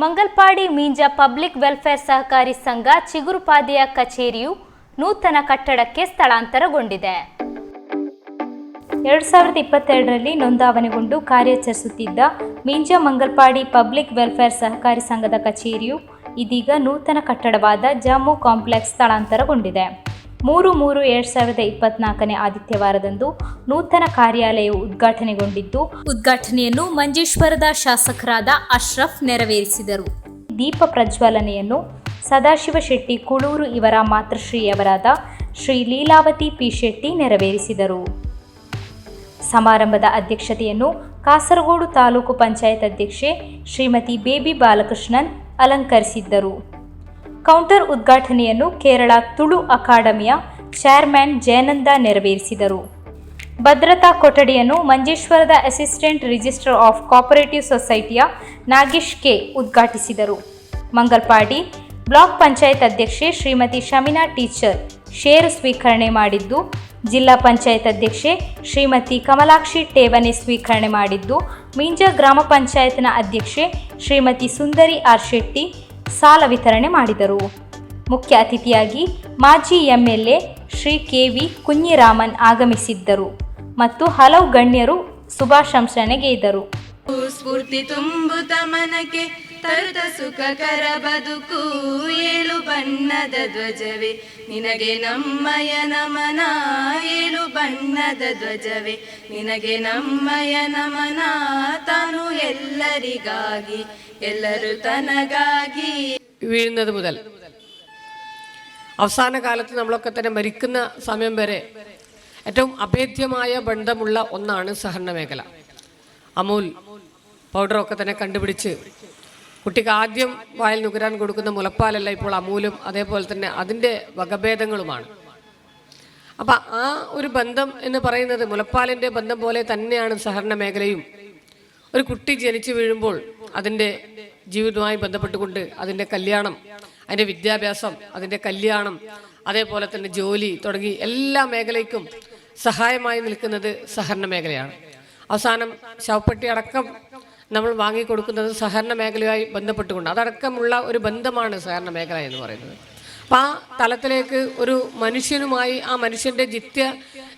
Mangalpady ಮೀಂಜ public welfare ಸಹಕಾರಿ ಸಂಘ ಚಿಗುರುಪಾದೆಯ ಕಚೇರಿಯು ನೂತನ ಕಟ್ಟಡಕ್ಕೆ ಸ್ಥಳಾಂತರಗೊಂಡಿದೆ. ಎರಡು ಸಾವಿರದ ಇಪ್ಪತ್ತೆರಡರಲ್ಲಿ ನೋಂದಾವಣೆಗೊಂಡು ಕಾರ್ಯಾಚರಿಸುತ್ತಿದ್ದ ಮೀಂಜ ಮಂಗಲ್ಪಾಡಿ ಪಬ್ಲಿಕ್ ವೆಲ್ಫೇರ್ ಸಹಕಾರಿ ಸಂಘದ ಕಚೇರಿಯು ಇದೀಗ ನೂತನ ಕಟ್ಟಡವಾದ ಜಮ್ಮು ಕಾಂಪ್ಲೆಕ್ಸ್ ಸ್ಥಳಾಂತರಗೊಂಡಿದೆ. ಮೂರು ಮೂರು ಎರಡು ಸಾವಿರದ ಇಪ್ಪತ್ನಾಲ್ಕನೇ ಆದಿತ್ಯವಾರದಂದು ನೂತನ ಕಾರ್ಯಾಲಯವು ಉದ್ಘಾಟನೆಗೊಂಡಿದ್ದು ಉದ್ಘಾಟನೆಯನ್ನು ಮಂಜೇಶ್ವರದ ಶಾಸಕರಾದ ಅಶ್ರಫ್ ನೆರವೇರಿಸಿದರು. ದೀಪ ಪ್ರಜ್ವಲನೆಯನ್ನು ಸದಾಶಿವ ಶೆಟ್ಟಿ ಕುಳೂರು ಇವರ ಮಾತೃಶ್ರೀಯವರಾದ ಶ್ರೀ ಲೀಲಾವತಿ ಪಿ ಶೆಟ್ಟಿ ನೆರವೇರಿಸಿದರು. ಸಮಾರಂಭದ ಅಧ್ಯಕ್ಷತೆಯನ್ನು ಕಾಸರಗೋಡು ತಾಲೂಕು ಪಂಚಾಯತ್ ಅಧ್ಯಕ್ಷೆ ಶ್ರೀಮತಿ ಬೇಬಿ ಬಾಲಕೃಷ್ಣನ್ ಅಲಂಕರಿಸಿದ್ದರು. ಕೌಂಟರ್ ಉದ್ಘಾಟನೆಯನ್ನು ಕೇರಳ ತುಳು ಅಕಾಡೆಮಿಯ ಚೇರ್ಮನ್ ಜಯನಂದ ನೆರವೇರಿಸಿದರು. ಭದ್ರತಾ ಕೊಠಡಿಯನ್ನು ಮಂಜೇಶ್ವರದ ಅಸಿಸ್ಟೆಂಟ್ ರಿಜಿಸ್ಟ್ರಾರ್ ಆಫ್ ಕೋಪರೇಟಿವ್ ಸೊಸೈಟಿಯ ನಾಗೇಶ್ ಕೆ ಉದ್ಘಾಟಿಸಿದರು. ಮಂಗಲ್ಪಾಡಿ ಬ್ಲಾಕ್ ಪಂಚಾಯತ್ ಅಧ್ಯಕ್ಷೆ ಶ್ರೀಮತಿ ಶಮಿನಾ ಟೀಚರ್ ಷೇರು ಸ್ವೀಕರಣೆ ಮಾಡಿದ್ದು, ಜಿಲ್ಲಾ ಪಂಚಾಯತ್ ಅಧ್ಯಕ್ಷೆ ಶ್ರೀಮತಿ ಕಮಲಾಕ್ಷಿ ಠೇವಣಿ ಸ್ವೀಕರಣೆ ಮಾಡಿದ್ದು, ಮಿಂಜ ಗ್ರಾಮ ಪಂಚಾಯತ್ನ ಅಧ್ಯಕ್ಷೆ ಶ್ರೀಮತಿ ಸುಂದರಿ ಆರ್ ಶೆಟ್ಟಿ ಸಾಲ ವಿತರಣೆ ಮಾಡಿದರು. ಮುಖ್ಯ ಅತಿಥಿಯಾಗಿ ಮಾಜಿ MLA Shri K V Kunhiraman ಆಗಮಿಸಿದ್ದರು ಮತ್ತು ಹಲವು ಗಣ್ಯರು ಶುಭಾಶಂಸನೆಗೈದರು ಸ್ಫೂರ್ತಿ ತುಂಬುತ್ತ ಮನಕ್ಕೆ ತರುತ ಸುಖಕರ ಬದುಕು ಏಳು ಬಣ್ಣದ ಧ್ವಜವೇ. ನಿನಗೆ ನಮ್ಮಯ ನಮನ ಏಳು ಬಣ್ಣದ ಧ್ವಜವೇ. ನಿನಗೆ ನಮ್ಮಯ ನಮನ ತಾನು ಎಲ್ಲರಿಗಾಗಿ ಎಲ್ಲರೂ ತನಗಾಗಿ. വീഴുന്നത് ಮೊದಲು അവസാന കാലത്ത് നമ്മളൊക്കെ തന്നെ മരിക്കുന്ന സമയം വരെ ഏറ്റവും അഭേദ്യമായ ബന്ധമുള്ള ഒന്നാണ് സഹരണ മേഖല അമൂൽ പൗഡറൊക്കെ തന്നെ കണ്ടുപിടിച്ച് കുട്ടിക്ക് ആദ്യം വായിൽ നുകരാൻ കൊടുക്കുന്ന മുലപ്പാലല്ല ഇപ്പോൾ അമൂലും അതേപോലെ തന്നെ അതിന്റെ വകഭേദങ്ങളുമാണ്. അപ്പം ആ ഒരു ബന്ധം എന്ന് പറയുന്നത് മുലപ്പാലിന്റെ ബന്ധം പോലെ തന്നെയാണ് സഹകരണ മേഖലയും. ഒരു കുട്ടി ജനിച്ചു വീഴുമ്പോൾ അതിന്റെ ജീവിതവുമായി ബന്ധപ്പെട്ടുകൊണ്ട് അതിന്റെ കല്യാണം അതിന്റെ വിദ്യാഭ്യാസം അതിന്റെ കല്യാണം അതേപോലെ തന്നെ ജോലി തുടങ്ങി എല്ലാ മേഖലയ്ക്കും സഹായമായി നിൽക്കുന്നത് സഹകരണ മേഖലയാണ്. അവസാനം ശവപ്പെട്ടി അടക്കം നമ്മൾ വാങ്ങിക്കൊടുക്കുന്നത് സഹകരണ മേഖലയുമായി ബന്ധപ്പെട്ടുകൊണ്ട്. അതടക്കമുള്ള ഒരു ബന്ധമാണ് സഹകരണ മേഖല എന്ന് പറയുന്നത്. അപ്പം ആ തലത്തിലേക്ക് ഒരു മനുഷ്യനുമായി ആ മനുഷ്യന്റെ നിത്യ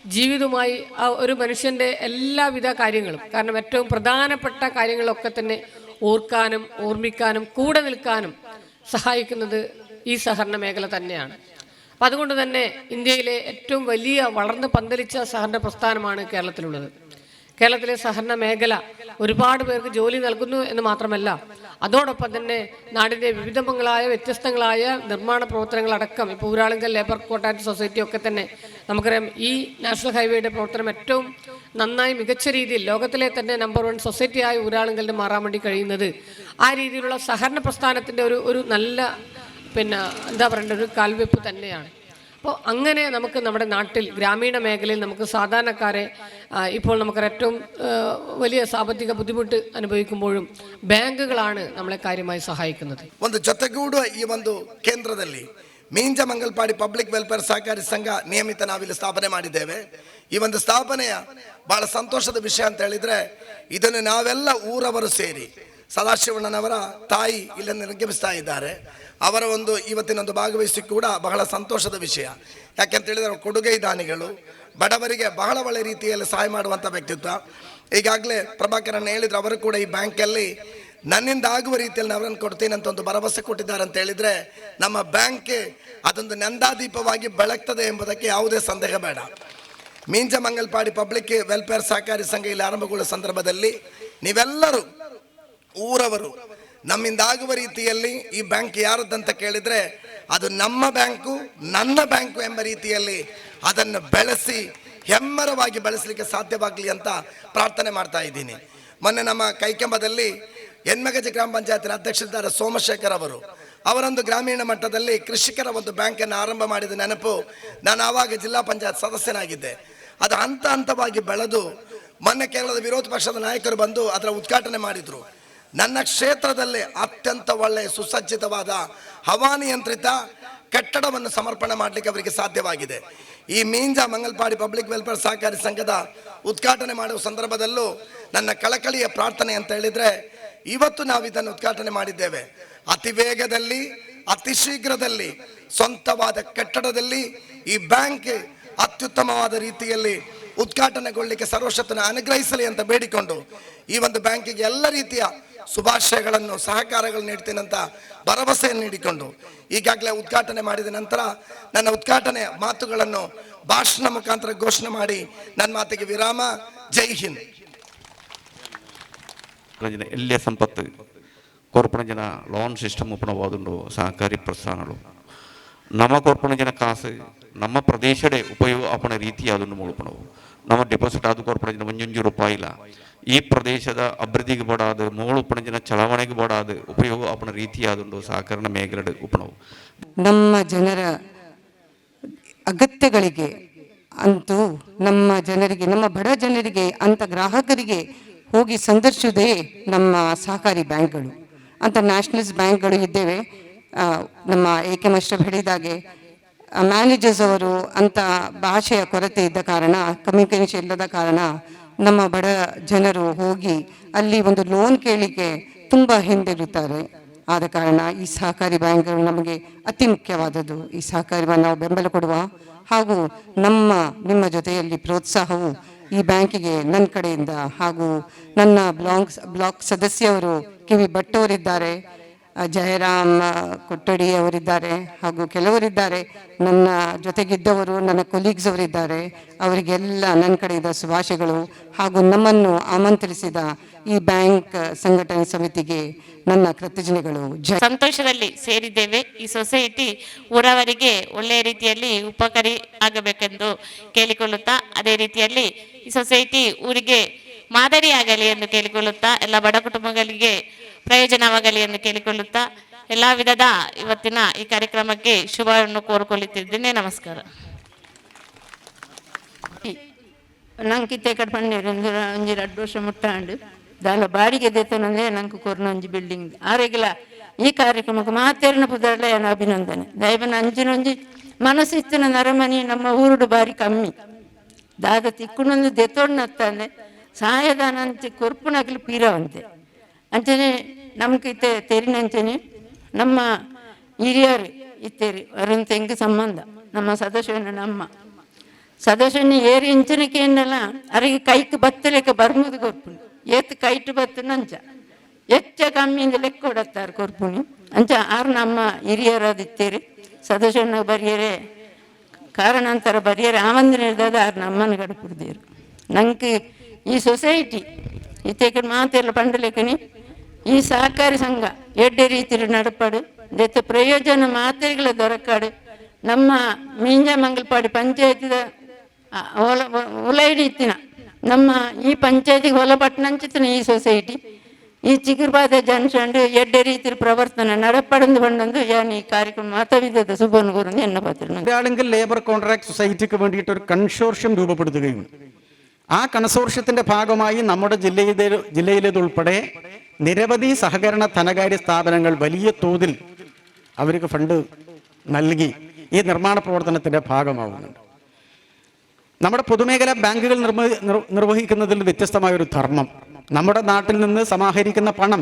ജീവിതവുമായി ആ ഒരു മനുഷ്യന്റെ എല്ലാവിധ കാര്യങ്ങളും കാരണം ഏറ്റവും പ്രധാനപ്പെട്ട കാര്യങ്ങളൊക്കെ തന്നെ ഓർക്കാനും ഓർമ്മിക്കാനും കൂടെ നിൽക്കാനും സഹായിക്കുന്നത് ഈ സഹകരണ മേഖല തന്നെയാണ്. അപ്പം അതുകൊണ്ട് തന്നെ ഇന്ത്യയിലെ ഏറ്റവും വലിയ വളർന്ന് പന്തലിച്ച സഹകരണ പ്രസ്ഥാനമാണ് കേരളത്തിലുള്ളത്. കേരളത്തിലെ സഹകരണ മേഖല ഒരുപാട് പേർക്ക് ജോലി നൽകുന്നു എന്ന് മാത്രമല്ല അതോടൊപ്പം തന്നെ നാടിന്റെ വിവിധങ്ങളായ വ്യത്യസ്തങ്ങളായ നിർമ്മാണ പ്രവർത്തനങ്ങളടക്കം ഇപ്പോൾ ഊരാളുങ്കൽ ലേബർ കോട്ടാറ്റ് സൊസൈറ്റി ഒക്കെ തന്നെ നമുക്കറിയാം ഈ നാഷണൽ ഹൈവേയുടെ പ്രവർത്തനം ഏറ്റവും നന്നായി മികച്ച രീതിയിൽ ലോകത്തിലെ തന്നെ നമ്പർ വൺ സൊസൈറ്റിയായ ഊരാളുങ്കലിന് മാറാൻ വേണ്ടി കഴിയുന്നത് ആ രീതിയിലുള്ള സഹകരണ പ്രസ്ഥാനത്തിന്റെ ഒരു ഒരു നല്ല പിന്നെ എന്താ പറയേണ്ട ഒരു കാൽവെപ്പ് തന്നെയാണ്. അപ്പോൾ അങ്ങനെ നമുക്ക് നമ്മുടെ നാട്ടിൽ ഗ്രാമീണ മേഖലയിൽ നമുക്ക് സാധാരണക്കാരെ ആ, ഇപ്പോൾ നമുക്ക് ഏറ്റവും ആ, വലിയ സാമ്പത്തിക ബുദ്ധിമുട്ട് അനുഭവിക്കുമ്പോഴും ബാങ്കുകളാണ് നമ്മളെ കാര്യമായി സഹായിക്കുന്നത് ಒಂದು ಜೊತೆಗೂಡುವ ಈ ಒಂದು ಕೇಂದ್ರದಲ್ಲಿ ಮೀಂಜ ಮಂಗಲ್ಪಾಡಿ ಪಬ್ಲಿಕ್ ವೆಲ್ಫೇರ್ ಸಹಕಾರಿ ಸಂಘ ನಿಯಮಿತ ನಾವಿಲ್ಲಿ ಸ್ಥಾಪನೆ ಮಾಡಿದ್ದೇವೆ ಈ ಒಂದು ಸ್ಥಾಪನೆಯ ಬಹಳ ಸಂತೋಷದ ವಿಷಯ ಅಂತ ಹೇಳಿದ್ರೆ ಇದನ್ನು ನಾವೆಲ್ಲ ಊರವರು ಸೇರಿ ಸದಾಶಿವಣ್ಣನವರ ತಾಯಿ ಇಲ್ಲಿ ನಿರ್ಗಮಿಸ್ತಾ ಇದ್ದಾರೆ ಅವರ ಒಂದು ಇವತ್ತಿನ ಒಂದು ಭಾಗವಹಿಸಿ ಕೂಡ ಬಹಳ ಸಂತೋಷದ ವಿಷಯ. ಯಾಕೆಂತ ಹೇಳಿದ್ರೆ ಕೊಡುಗೈ ದಾನಿಗಳು, ಬಡವರಿಗೆ ಬಹಳ ಒಳ್ಳೆ ರೀತಿಯಲ್ಲಿ ಸಹಾಯ ಮಾಡುವಂಥ ವ್ಯಕ್ತಿತ್ವ. ಈಗಾಗಲೇ ಪ್ರಭಾಕರನ್ನು ಹೇಳಿದ್ರು, ಅವರು ಕೂಡ ಈ ಬ್ಯಾಂಕಲ್ಲಿ ನನ್ನಿಂದ ಆಗುವ ರೀತಿಯಲ್ಲಿ ನಾನು ಅವರನ್ನು ಕೊಡ್ತೀನಿ ಅಂತ ಒಂದು ಭರವಸೆ ಕೊಟ್ಟಿದ್ದಾರೆ ಅಂತ ಹೇಳಿದರೆ, ನಮ್ಮ ಬ್ಯಾಂಕ್ ಅದೊಂದು ನಂದಾದೀಪವಾಗಿ ಬೆಳಗ್ತದೆ ಎಂಬುದಕ್ಕೆ ಯಾವುದೇ ಸಂದೇಹ ಬೇಡ. ಮೀಂಜ ಮಂಗಲ್ಪಾಡಿ ಪಬ್ಲಿಕ್ ವೆಲ್ಫೇರ್ ಸಹಕಾರಿ ಸಂಘ ಇಲ್ಲಿ ಆರಂಭಗೊಳ್ಳುವ ಸಂದರ್ಭದಲ್ಲಿ ನೀವೆಲ್ಲರೂ, ಊರವರು ನಮ್ಮಿಂದ ಆಗುವ ರೀತಿಯಲ್ಲಿ ಈ ಬ್ಯಾಂಕ್ ಯಾರದಂತ ಕೇಳಿದ್ರೆ ಅದು ನಮ್ಮ ಬ್ಯಾಂಕು, ನನ್ನ ಬ್ಯಾಂಕು ಎಂಬ ರೀತಿಯಲ್ಲಿ ಅದನ್ನು ಬೆಳೆಸಿ, ಹೆಮ್ಮರವಾಗಿ ಬೆಳೆಸಲಿಕ್ಕೆ ಸಾಧ್ಯವಾಗಲಿ ಅಂತ ಪ್ರಾರ್ಥನೆ ಮಾಡ್ತಾ ಇದ್ದೀನಿ. ಮೊನ್ನೆ ನಮ್ಮ ಕೈಕೆಂಬದಲ್ಲಿ ಎನ್ಮಗಜ ಗ್ರಾಮ ಪಂಚಾಯತಿನ ಅಧ್ಯಕ್ಷರಿದ್ದಾರೆ ಸೋಮಶೇಖರ್ ಅವರು. ಅವರೊಂದು ಗ್ರಾಮೀಣ ಮಟ್ಟದಲ್ಲಿ ಕೃಷಿಕರ ಒಂದು ಬ್ಯಾಂಕನ್ನು ಆರಂಭ ಮಾಡಿದ ನೆನಪು ನಾನು ಆವಾಗ ಜಿಲ್ಲಾ ಪಂಚಾಯತ್ ಸದಸ್ಯನಾಗಿದ್ದೆ. ಅದು ಹಂತ ಹಂತವಾಗಿ ಬೆಳೆದು, ಮೊನ್ನೆ ಕೇರಳದ ವಿರೋಧ ಪಕ್ಷದ ನಾಯಕರು ಬಂದು ಅದರ ಉದ್ಘಾಟನೆ ಮಾಡಿದ್ರು. ನನ್ನ ಕ್ಷೇತ್ರದಲ್ಲಿ ಅತ್ಯಂತ ಒಳ್ಳೆಯ ಸುಸಜ್ಜಿತವಾದ ಹವಾನಿಯಂತ್ರಿತ ಕಟ್ಟಡವನ್ನು ಸಮರ್ಪಣೆ ಮಾಡಲಿಕ್ಕೆ ಅವರಿಗೆ ಸಾಧ್ಯವಾಗಿದೆ. ಈ ಮೀಂಜಾ ಮಂಗಲ್ಪಾಡಿ ಪಬ್ಲಿಕ್ ವೆಲ್ಫೇರ್ ಸಹಕಾರಿ ಸಂಘದ ಉದ್ಘಾಟನೆ ಮಾಡುವ ಸಂದರ್ಭದಲ್ಲೂ ನನ್ನ ಕಳಕಳಿಯ ಪ್ರಾರ್ಥನೆ ಅಂತ ಹೇಳಿದರೆ ಇವತ್ತು ನಾವು ಇದನ್ನು ಉದ್ಘಾಟನೆ ಮಾಡಿದ್ದೇವೆ. ಅತಿ ವೇಗದಲ್ಲಿ, ಅತಿ ಶೀಘ್ರದಲ್ಲಿ, ಸ್ವಂತವಾದ ಕಟ್ಟಡದಲ್ಲಿ ಈ ಬ್ಯಾಂಕ್ ಅತ್ಯುತ್ತಮವಾದ ರೀತಿಯಲ್ಲಿ ಉದ್ಘಾಟನೆಗೊಳ್ಳಲಿಕ್ಕೆ ಸರ್ವಶಕ್ತನ ಅನುಗ್ರಹಿಸಲಿ ಅಂತ ಬೇಡಿಕೊಂಡು ಈ ಒಂದು ಬ್ಯಾಂಕಿಗೆ ಎಲ್ಲ ರೀತಿಯ ಶುಭಾಶಯಗಳನ್ನು ಸಹಕಾರಗಳು ನೀಡ್ತೀನಿ ಅಂತ ಭರವಸೆಯನ್ನು ನೀಡಿಕೊಂಡು ಈಗಾಗಲೇ ಉದ್ಘಾಟನೆ ಮಾಡಿದ ನಂತರ ನನ್ನ ಉದ್ಘಾಟನೆ ಮಾತುಗಳನ್ನು ಭಾಷಣ ಮುಖಾಂತರ ಘೋಷಣೆ ಮಾಡಿ ನನ್ನ ಮಾತಿಗೆ ವಿರಾಮ ಜೈ ಹಿಂದ್ ಜನ ಎಲ್ಲಿಯ ಸಂಪತ್ತು కోర్పణ జన లోన్ సిస్టమ్ ఉప్పున పోదుండు సహకారి ప్రస్థానాలు ನಮ್ಮ ಕೋರ್ಪಣ ಜನ ಕಾಸು, ನಮ್ಮ ಪ್ರದೇಶಡೆ ಉಪಯೋಗ ಆಪಣ ರೀತಿ ಅದನ್ನು ಮುಳುಪಣವು ನಮ್ಮ ಡೆಪಾಸಿಟ್ ಆದ ಕೋರ್ಪಣ ಜನ ಮುಂಜೊಂಜೂ ರೂಪಾಯಿ ಇಲ್ಲ. ಈ ಪ್ರದೇಶದ ಅಭಿವೃದ್ಧಿಗೆ ಬಡಾದ ಮೂಳು ಉಪಣ ಜನ ಚಲಾವಣೆಗೆ ಬಡಾದ ಉಪಯೋಗ ಆಪಣ ರೀತಿ ಆದುಂಡು ಸಹಕರಣ ಮೇಘರಡು ಉಪಣವು ನಮ್ಮ ಜನರ ಅಗತ್ಯಗಳಿಗೆ ಅಂತೂ ನಮ್ಮ ಜನರಿಗೆ, ನಮ್ಮ ಬಡ ಜನರಿಗೆ ಅಂತ ಗ್ರಾಹಕರಿಗೆ ಹೋಗಿ ಸಂದರ್ಶಿಸುವುದೇ ನಮ್ಮ ಸಹಕಾರಿ ಬ್ಯಾಂಕ್ಗಳು. ಅಂತ ನ್ಯಾಷನಲಿಸ್ಟ್ ಬ್ಯಾಂಕ್ಗಳು ಇದ್ದೇವೆ. ನಮ್ಮ ಎ ಕೆ ಮಸ್ಟರ್ ಹೇಳಿದಾಗೆ ಮ್ಯಾನೇಜರ್ಸ್ ಅವರು ಅಂತ ಭಾಷೆಯ ಕೊರತೆ ಇದ್ದ ಕಾರಣ ಕಮ್ಯುನಿಕೇಷನ್ ಇಲ್ಲದ ಕಾರಣ ನಮ್ಮ ಬಡ ಜನರು ಹೋಗಿ ಅಲ್ಲಿ ಒಂದು ಲೋನ್ ಕೇಳಿಕೆ ತುಂಬ ಹಿಂದಿರುತ್ತಾರೆ. ಆದ ಕಾರಣ ಈ ಸಹಕಾರಿ ಬ್ಯಾಂಕ್ಗಳು ನಮಗೆ ಅತಿ ಮುಖ್ಯವಾದದ್ದು. ಈ ಸಹಕಾರಿ ನಾವು ಬೆಂಬಲ ಕೊಡುವ ಹಾಗೂ ನಮ್ಮ, ನಿಮ್ಮ ಜೊತೆಯಲ್ಲಿ ಪ್ರೋತ್ಸಾಹವು ಈ ಬ್ಯಾಂಕಿಗೆ ನನ್ನ ಕಡೆಯಿಂದ ಹಾಗೂ ನನ್ನ ಬ್ಲಾಕ್ ಬ್ಲಾಕ್ ಸದಸ್ಯರು ಕಿವಿ ಭಟ್ಟವರಿದ್ದಾರೆ ಜಯರಾಮ್ ಕೊಟ್ಟಡಿ ಅವರಿದ್ದಾರೆ ಹಾಗೂ ಕೆಲವರಿದ್ದಾರೆ. ನನ್ನ ಜೊತೆಗಿದ್ದವರು, ನನ್ನ ಕೊಲೀಗ್ಸ್ ಅವರಿದ್ದಾರೆ. ಅವರಿಗೆಲ್ಲ ನನ್ನ ಕಡೆಯಿಂದ ಶುಭಾಶಯಗಳು ಹಾಗೂ ನಮ್ಮನ್ನು ಆಮಂತ್ರಿಸಿದ ಈ ಬ್ಯಾಂಕ್ ಸಂಘಟನೆ ಸಮಿತಿಗೆ ನನ್ನ ಕೃತಜ್ಞತೆಗಳು. ಸಂತೋಷದಲ್ಲಿ ಸೇರಿದ್ದೇವೆ. ಈ ಸೊಸೈಟಿ ಊರವರಿಗೆ ಒಳ್ಳೆಯ ರೀತಿಯಲ್ಲಿ ಉಪಕಾರಿ ಆಗಬೇಕೆಂದು ಕೇಳಿಕೊಳ್ಳುತ್ತಾ, ಅದೇ ರೀತಿಯಲ್ಲಿ ಈ ಸೊಸೈಟಿ ಊರಿಗೆ ಮಾದರಿಯಾಗಲಿ ಎಂದು ಕೇಳಿಕೊಳ್ಳುತ್ತಾ, ಎಲ್ಲ ಬಡ ಕುಟುಂಬಗಳಿಗೆ ಪ್ರಯೋಜನವಾಗಲಿ ಎಂದು ಕೇಳಿಕೊಳ್ಳುತ್ತಾ ಎಲ್ಲ ವಿಧದ ಇವತ್ತಿನ ಈ ಕಾರ್ಯಕ್ರಮಕ್ಕೆ ಶುಭವನ್ನು ಕೋರಿಕೊಳ್ಳುತ್ತಿದ್ದೇನೆ. ನಮಸ್ಕಾರ. ನಂಗೆ ಇತ್ತೆ ಪಂಡೇರು ಒಂಜಿ ವರ್ಷ ಮುಟ್ಟಾಂಡು. ದಾಲ ಬಾಡಿಗೆ ದೇತನಂದ್ರೆ ನಂಗೆ ಕೊರ್ನ ಒಂಜಿ ಬಿಲ್ಡಿಂಗ್ ಆರೆಗ್ಲ ಈ ಕಾರ್ಯಕ್ರಮಕ್ಕೆ ಮಾತೇರಿನ ಪುದರ್ಲ ಏನು ಅಭಿನಂದನೆ. ದಯಬನ ಅಂಜಿನೊಂಜಿ ಮನಸ್ಸಿತ್ತಿನ ನರಮನಿ ನಮ್ಮ ಊರುಡು ಬಾರಿ ಕಮ್ಮಿ. ದಾದ ತಿಕ್ಕುನೊಂದು ಕೊರ್ಪುನಗಲು ಅಂಚೆ ಕೊರ್ಪುನಗ್ಲಿ ಪೀರವಂತೆ. ಅಂಚನೆ ನಮ್ಗೆ ಇತ್ತೆ ತೆರಿನಂಚನೆ ನಮ್ಮ ಹಿರಿಯರು ಇತ್ತೇರಿ ಅರುಣ್ ತೆಂಗ್ ಸಂಬಂಧ? ನಮ್ಮ ಸದಸ್ಯನ ನಮ್ಮ. ಸದಸ್ಯನ ಏರಿ ಇಂಚನಕ್ಕೆ ಏನಲ್ಲ ಅರಿಗೆ ಕೈಕ್ ಬತ್ತಲೆಕ್ಕ ಬರ್ಮುದು ಕೊರ್ಪುಣಿ ಏತ್ ಕೈಟ್ ಬತ್ತು ನಂಚ ಹೆಚ್ಚ ಕಮ್ಮಿಯಿಂದ ಲೆಕ್ಕ ಕೊಡತ್ತಾರೆ ಕೊರ್ಪುಣಿ ಅಂಚ ಆರು ನಮ್ಮ ಹಿರಿಯರಾದಿತ್ತೇರಿ ಸದಸ್ಯನ ಬರಿಯರೆ, ಕಾರಣಾಂತರ ಬರಿಯರೆ ಆಮಂದ್ರ ಇರ್ದಾದ ಆರು ನಮ್ಮನ್ನು ಗಡಪುಡ್ದೇರು ನಂಗೆ ಈ ಸೊಸೈಟಿ ಇತ್ತೇಕ ಮಾತೆಲ್ಲ ಪಂಡಲೆಕ್ಕನಿ ಈ ಸಹಕಾರಿ ಸಂಘ ಎಡ್ಡೆ ರೀತಿಯಲ್ಲಿ ನಡಪಾಡು ದೆತ್ತ ಪ್ರಯೋಜನ ಮಾತ್ರೆಗಳ ದೊರಕಾಡು ನಮ್ಮ ಮೀಂಜ ಮಂಗಲ್ಪಾಡಿ ಪಂಚಾಯತಿದ ಆ, ಹೊಲ ಉಲೈಡಿ ಇತ್ತಿನ ನಮ್ಮ ಈ ಪಂಚಾಯತಿಗೆ ಹೊಲಪಟ್ಟಣಂಚಿತ್ತಿನ ಈ ಸೊಸೈಟಿ ಈ ಚಿಗುರ್ಬಾದ ಜನ್ಸಂಡು ಎಡ್ಡೆ ರೀತಿಯ ಪ್ರವರ್ತನ നടപ്പടന്ന് കൊണ്ടു ഞാൻ ഈ കാര്യക്രമം മതവിധത സുബോൺ കുറിഞ്ഞ് എന്നെ പറ്റുന്നു ഒരാളെങ്കിൽ ലേബർ കോൺട്രാക്ട് സൊസൈറ്റിക്ക് വേണ്ടിയിട്ട് ഒരു കൺസോർഷ്യം രൂപപ്പെടുത്തുകയും ആ കൺസോർഷ്യത്തിന്റെ ഭാഗമായി നമ്മുടെ ജില്ലയിലെ ജില്ലയിലേതുൾപ്പെടെ നിരവധി സഹകരണ ധനകാര്യ സ്ഥാപനങ്ങൾ വലിയ തോതിൽ അവർക്ക് ഫണ്ട് നൽകി ഈ നിർമ്മാണ പ്രവർത്തനത്തിന്റെ ഭാഗമാവുന്നുണ്ട് നമ്മുടെ പൊതുമേഖലാ ബാങ്കുകൾ നിർമ്മ- നിർ- നിർവഹിക്കുന്നതിൽ വ്യത്യസ്തമായ ഒരു ധർമ്മം നമ്മുടെ നാട്ടിൽ നിന്ന് സമാഹരിക്കുന്ന പണം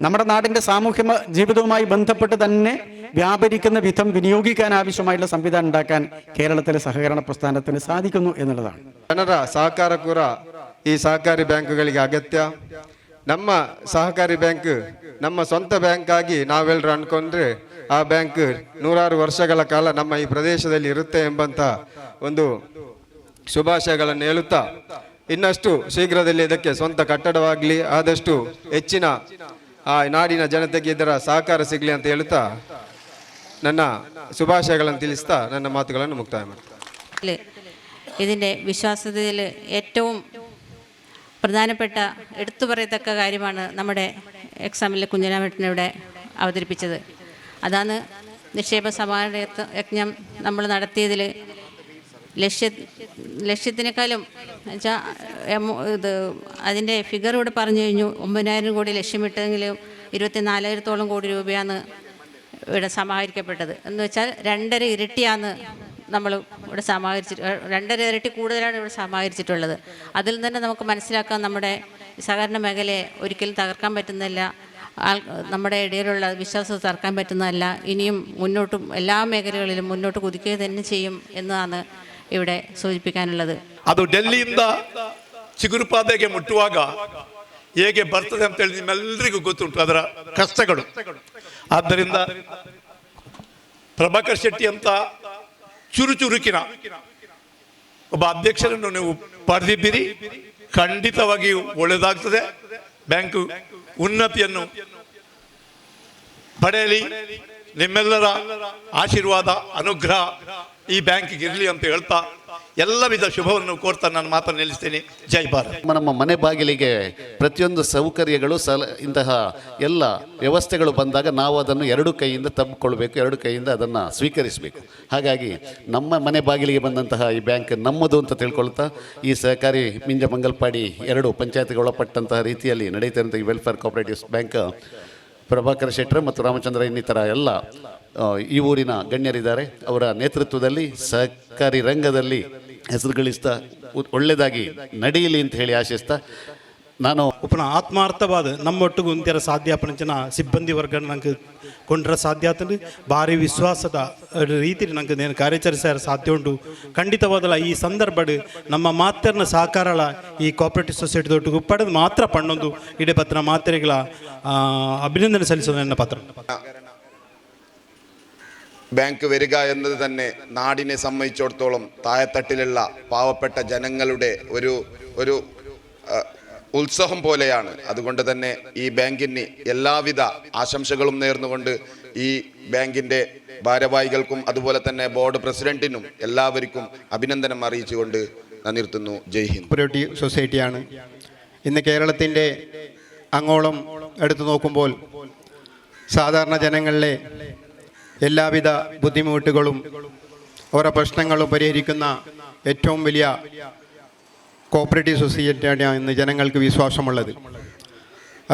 നമ്മുടെ നാടിന്റെ സാമൂഹ്യ മ- ജീവിതവുമായി ബന്ധപ്പെട്ട് തന്നെ വ്യാപരിക്കുന്ന വിധം വിനിയോഗിക്കാൻ ആവശ്യമായുള്ള സംവിധാനം ഉണ്ടാക്കാൻ കേരളത്തിലെ സഹകരണ പ്രസ്ഥാനത്തിന് സാധിക്കുന്നു എന്നുള്ളതാണ് ಜನರ ಸಹಕಾರ ಕೂಡ ಈ ಸಹಕಾರಿ ಬ್ಯಾಂಕುಗಳಿಗೆ ಅಗತ್ಯ ನಮ್ಮ ಸಹಕಾರಿ ಬ್ಯಾಂಕ್, ನಮ್ಮ ಸ್ವಂತ ಬ್ಯಾಂಕ್ ಆಗಿ ನಾವೆಲ್ಲರೂ ಅನ್ಕೊಂಡ್ರೆ ಆ ಬ್ಯಾಂಕ್ ನೂರಾರು ವರ್ಷಗಳ ಕಾಲ ನಮ್ಮ ಈ ಪ್ರದೇಶದಲ್ಲಿ ಇರುತ್ತೆ ಎಂಬಂತ ಒಂದು ಶುಭಾಶಯಗಳನ್ನು ಹೇಳುತ್ತಾ, ಇನ್ನಷ್ಟು ಶೀಘ್ರದಲ್ಲಿ ಇದಕ್ಕೆ ಸ್ವಂತ ಕಟ್ಟಡವಾಗಲಿ, ಆದಷ್ಟು ಹೆಚ್ಚಿನ ಆ ನಾಡಿನ ಜನತೆಗೆ ಇದರ ಸಹಕಾರ ಸಿಗಲಿ ಅಂತ ಹೇಳುತ್ತಾ, ನನ್ನ ಶುಭಾಶಯಗಳನ್ನು ತಿಳಿಸ್ತಾ, ನನ್ನ ಮಾತುಗಳನ್ನು ಮುಕ್ತಾಯ ಮಾಡ್ತಾರೆ ಇದನ್ನೇ ವಿಶ್ವಾಸದಲ್ಲಿ ഏറ്റവും പ്രധാനപ്പെട്ട എടുത്തു പറയത്തക്ക കാര്യമാണ് നമ്മുടെ എക്സാമിലെ കുഞ്ഞനാമേട്ടനിവിടെ അവതരിപ്പിച്ചത്. അതാണ് നിക്ഷേപ സമാന യജ്ഞം നമ്മൾ നടത്തിയതിൽ ലക്ഷ്യ ലക്ഷ്യത്തിനേക്കാളും വെച്ചാൽ ഇത് അതിന്റെ ഫിഗർ ഇവിടെ പറഞ്ഞു കഴിഞ്ഞു. ഒമ്പതിനായിരം കോടി ലക്ഷ്യമിട്ടെങ്കിലും ഇരുപത്തി നാലായിരത്തോളം കോടി രൂപയാണ് ഇവിടെ സമാഹരിക്കപ്പെട്ടത്. എന്ന് വെച്ചാൽ രണ്ടര ഇരട്ടിയാണ് നമ്മൾ ഇവിടെ സമാഹരിച്ചിട്ട് രണ്ടര ഇരട്ടി കൂടുതലാണ് ഇവിടെ സമാഹരിച്ചിട്ടുള്ളത്. അതിൽ തന്നെ നമുക്ക് മനസ്സിലാക്കാം നമ്മുടെ സഹകരണ മേഖലയെ ഒരിക്കലും തകർക്കാൻ പറ്റുന്നില്ല. നമ്മുടെ ഇടയിലുള്ള വിശ്വാസം തകർക്കാൻ പറ്റുന്നതല്ല. ഇനിയും മുന്നോട്ടും എല്ലാ മേഖലകളിലും മുന്നോട്ട് കുതിക്കുക തന്നെ ചെയ്യും എന്നതാണ് ഇവിടെ സൂചിപ്പിക്കാനുള്ളത്. അത് ಡೆಲ್ಲಿಯಿಂದ ಚಿಗುರುಪಾದೆಗೆ ಹೇಗೆ ಬರ್ತದೆ ಅಂತೇಳಿ ನಿಮ್ಮೆಲ್ಲರಿಗೂ ಗೊತ್ತುಂಟು ಅದರ ಕಷ್ಟಗಳು ಆದ್ದರಿಂದ ಪ್ರಭಾಕರ್ ಶೆಟ್ಟಿ ಅಂತ ಚುರುಚುರುಕಿನ. ಒಬ್ಬ ಅಧ್ಯಕ್ಷರನ್ನು ನೀವು ಪಡೆದಿದ್ದೀರಿ. ಖಂಡಿತವಾಗಿಯೂ ಒಳ್ಳೆಯದಾಗ್ತದೆ. ಬ್ಯಾಂಕು ಉನ್ನತಿಯನ್ನು ಪಡೆಯಲಿ. ನಿಮ್ಮೆಲ್ಲರ ಆಶೀರ್ವಾದ ಅನುಗ್ರಹ. ಈ ಬ್ಯಾಂಕಿಗೆ ಇರಲಿ ಅಂತ ಹೇಳ್ತಾ ಎಲ್ಲ ವಿಧ ಶುಭವನ್ನು ಕೋರ್ತಾ ನಾನು ಮಾತನ್ನು ನಿಲ್ಲಿಸ್ತೇನೆ. ಜೈ ಭಾರತ್. ನಮ್ಮ ಮನೆ ಬಾಗಿಲಿಗೆ ಪ್ರತಿಯೊಂದು ಸೌಕರ್ಯಗಳು, ಸಲ, ಇಂತಹ ಎಲ್ಲ ವ್ಯವಸ್ಥೆಗಳು ಬಂದಾಗ ನಾವು ಅದನ್ನು ಎರಡು ಕೈಯಿಂದ ತಬ್ಬಿಕೊಳ್ಬೇಕು ಎರಡು ಕೈಯಿಂದ ಅದನ್ನು ಸ್ವೀಕರಿಸಬೇಕು. ಹಾಗಾಗಿ ನಮ್ಮ ಮನೆ ಬಾಗಿಲಿಗೆ ಬಂದಂತಹ ಈ ಬ್ಯಾಂಕ್ ನಮ್ಮದು ಅಂತ ತಿಳ್ಕೊಳ್ತಾ, ಈ ಸಹಕಾರಿ ಮಿಂಜ ಮಂಗಲ್ಪಾಡಿ ಎರಡು ಪಂಚಾಯತ್ಗೆ ಒಳಪಟ್ಟಂತಹ ರೀತಿಯಲ್ಲಿ ನಡೀತಿರುವಂಥ ಈ welfare cooperatives bank Prabhakar Shettar ಮತ್ತು ರಾಮಚಂದ್ರ ಇನ್ನಿತರ ಎಲ್ಲ ಈ ಊರಿನ ಗಣ್ಯರಿದ್ದಾರೆ. ಅವರ ನೇತೃತ್ವದಲ್ಲಿ ಸಹಕಾರಿ ರಂಗದಲ್ಲಿ ಹೆಸರು ಗಳಿಸ್ತಾ ಒಳ್ಳೆಯದಾಗಿ ನಡೆಯಲಿ ಅಂತ ಹೇಳಿ ಆಶಿಸ್ತಾ. ನಾನು ಉಪನ ಆತ್ಮಾರ್ಥವಾದ ನಮ್ಮೊಟ್ಟಿಗೂ ಅಂತ್ಯರ ಸಾಧ್ಯ ಪ್ರಂಚನ ಸಿಬ್ಬಂದಿ ವರ್ಗನ ನಂಗೆ ಕೊಂಡ್ರ ಸಾಧ್ಯ ಆತನು ಭಾರಿ ವಿಶ್ವಾಸದ ರೀತಿಯಲ್ಲಿ ನಂಗೆ ನೇನು ಕಾರ್ಯಾಚರಿಸ್ಯಾರ ಸಾಧ್ಯ ಉಂಟು. ಖಂಡಿತವಾದಲ್ಲ ಈ ಸಂದರ್ಭ ನಮ್ಮ ಮಾತ್ರನ ಸಹಕಾರಳ ಈ ಕೋಆಪರೇಟಿವ್ ಸೊಸೈಟಿ ದೊಡ್ಡ ಪಡೆದು ಮಾತ್ರ ಪಣ್ಣೊಂದು, ಇಡೀ ಪತ್ರ ಮಾತ್ರೆಗಳ ಅಭಿನಂದನೆ ಸಲ್ಲಿಸೋದು ನನ್ನ ಪತ್ರ. ബാങ്ക് വരിക എന്നത് തന്നെ നാടിനെ സംബന്ധിച്ചിടത്തോളം താഴെത്തട്ടിലുള്ള പാവപ്പെട്ട ജനങ്ങളുടെ ഒരു ഒരു ഉത്സവം പോലെയാണ്. അതുകൊണ്ട് തന്നെ ഈ ബാങ്കിന് എല്ലാവിധ ആശംസകളും നേർന്നുകൊണ്ട് ഈ ബാങ്കിന്റെ ഭാരവാഹികൾക്കും അതുപോലെ തന്നെ ബോർഡ് പ്രസിഡന്റിനും എല്ലാവർക്കും അഭിനന്ദനം അറിയിച്ചുകൊണ്ട് നിർത്തുന്നു. ജയ് ഹിന്ദ്. സൊസൈറ്റിയാണ് ഇന്ന് കേരളത്തിന്റെ അങ്ങോളം എടുത്തു നോക്കുമ്പോൾ സാധാരണ ജനങ്ങളിലെ എല്ലാവിധ ബുദ്ധിമുട്ടുകളും ഓരോ പ്രശ്നങ്ങളും പരിഹരിക്കുന്ന ഏറ്റവും വലിയ കോപ്പറേറ്റീവ് സൊസൈറ്റിയാണ് ഇന്ന് ജനങ്ങൾക്ക് വിശ്വാസമുള്ളത്.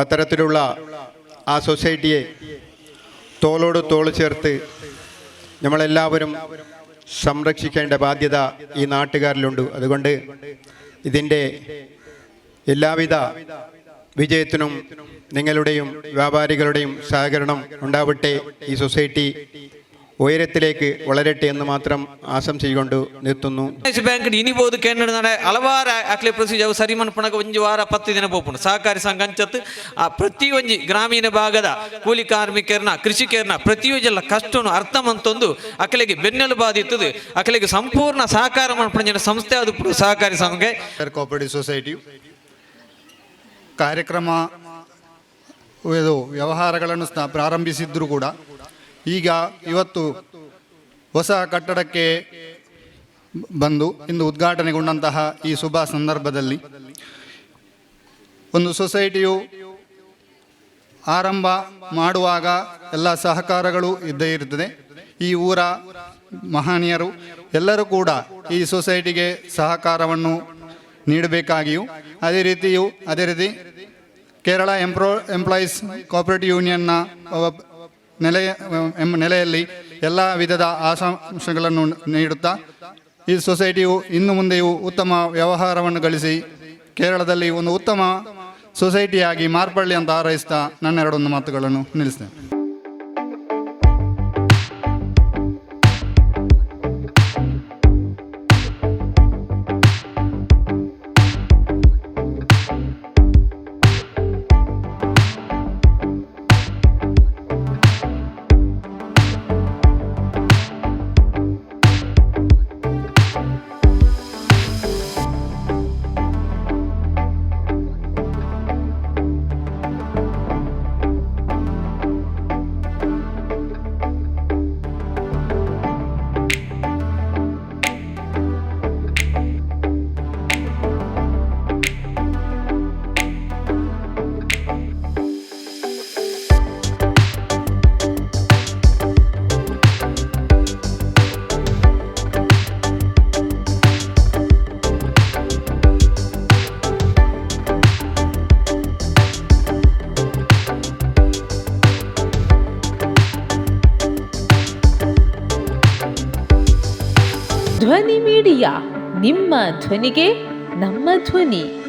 അത്തരത്തിലുള്ള ആ സൊസൈറ്റിയെ തോളോട് തോൾ ചേർത്ത് നമ്മളെല്ലാവരും സംരക്ഷിക്കേണ്ട ബാധ്യത ഈ നാട്ടുകാരിലുണ്ട്. അതുകൊണ്ട് ഇതിന്റെ എല്ലാവിധ വിജയത്തിനും നിങ്ങളുടെയും വ്യാപാരികളുടെയും സഹകരണം ഉണ്ടാവട്ടെ ഈ സൊസൈറ്റി ഉയരത്തിലേക്ക് വളരട്ടെ എന്ന് മാത്രം ಆಶಂಸಿಕೊಂಡು നിർത്തുന്നു ಬ್ಯಾಂಕ್ ಇನಿ ಬೋದು ಕೇಂದ್ರ ನಡೆ ಹಲವಾರು ಅಕ್ಲೆ ಪ್ರೊಸೀಜರ್ ಸರಿ ಮನ್ಪಣಗ ಒಂಜಿ ವಾರ ಪತ್ತು ದಿನ ಪೋಪುಂಡು ಸಹಕಾರಿ ಸಂಘ ಅಂಚತ್ತು ಆ ಪ್ರತಿ ಒಂಜಿ ಗ್ರಾಮೀಣ ಭಾಗದ ಕೂಲಿ ಕಾರ್ಮಿಕರನ್ನ ಕೃಷಿಕರನ್ನ ಪ್ರತಿಯೊಂಜೆಲ್ಲ ಕಷ್ಟನು ಅರ್ಥ ಮಂತೊಂದು ಅಕಲೆಗೆ ಬೆನ್ನೆಲು ಬಾದಿತ್ತದು ಅಕಲೆಗೆ ಸಂಪೂರ್ಣ ಸಹಕಾರ ಮನ್ಪಣ ಸಂಸ್ಥೆ ಅದು ಪುರ ಸಹಕಾರಿ ಸಂಘ ಕೋಆಪರೇಟಿವ್ ಸೊಸೈಟಿ ಕಾರ್ಯಕ್ರಮ, ಇದು ವ್ಯವಹಾರಗಳನ್ನು ಸ್ಥಾ ಪ್ರಾರಂಭಿಸಿದ್ದರೂ ಕೂಡ ಈಗ ಇವತ್ತು ಹೊಸ ಕಟ್ಟಡಕ್ಕೆ ಬಂದು ಇಂದು ಉದ್ಘಾಟನೆಗೊಂಡಂತಹ ಈ ಶುಭ ಸಂದರ್ಭದಲ್ಲಿ ಒಂದು ಸೊಸೈಟಿಯು ಆರಂಭ ಮಾಡುವಾಗ ಎಲ್ಲ ಸಹಕಾರಗಳು ಇದ್ದೇ ಇರುತ್ತದೆ. ಈ ಊರ ಮಹನೀಯರು ಎಲ್ಲರೂ ಕೂಡ ಈ ಸೊಸೈಟಿಗೆ ಸಹಕಾರವನ್ನು ನೀಡಬೇಕಾಗಿಯೂ ಅದೇ ರೀತಿಯೂ ಅದೇ ರೀತಿ ಕೇರಳ ಎಂಪ್ರೋ ಎಂಪ್ಲಾಯೀಸ್ ಕೋಆಪರೇಟಿವ್ ಯೂನಿಯನ್ನ ನೆಲೆಯ ನೆಲೆಯಲ್ಲಿ ಎಲ್ಲ ವಿಧದ ಆಶಾಂಶಗಳನ್ನು ನೀಡುತ್ತಾ, ಈ ಸೊಸೈಟಿಯು ಇನ್ನು ಮುಂದೆಯೂ ಉತ್ತಮ ವ್ಯವಹಾರವನ್ನು ಗಳಿಸಿ ಕೇರಳದಲ್ಲಿ ಒಂದು ಉತ್ತಮ ಸೊಸೈಟಿಯಾಗಿ ಮಾರ್ಪಡಲಿ ಅಂತ ಹಾರೈಸ್ತಾ ನನ್ನೆರಡೊಂದು ಮಾತುಗಳನ್ನು ನಿಲ್ಲಿಸ್ತೇನೆ. ಧ್ವನಿಗೆ ನಮ್ಮ ಧ್ವನಿ.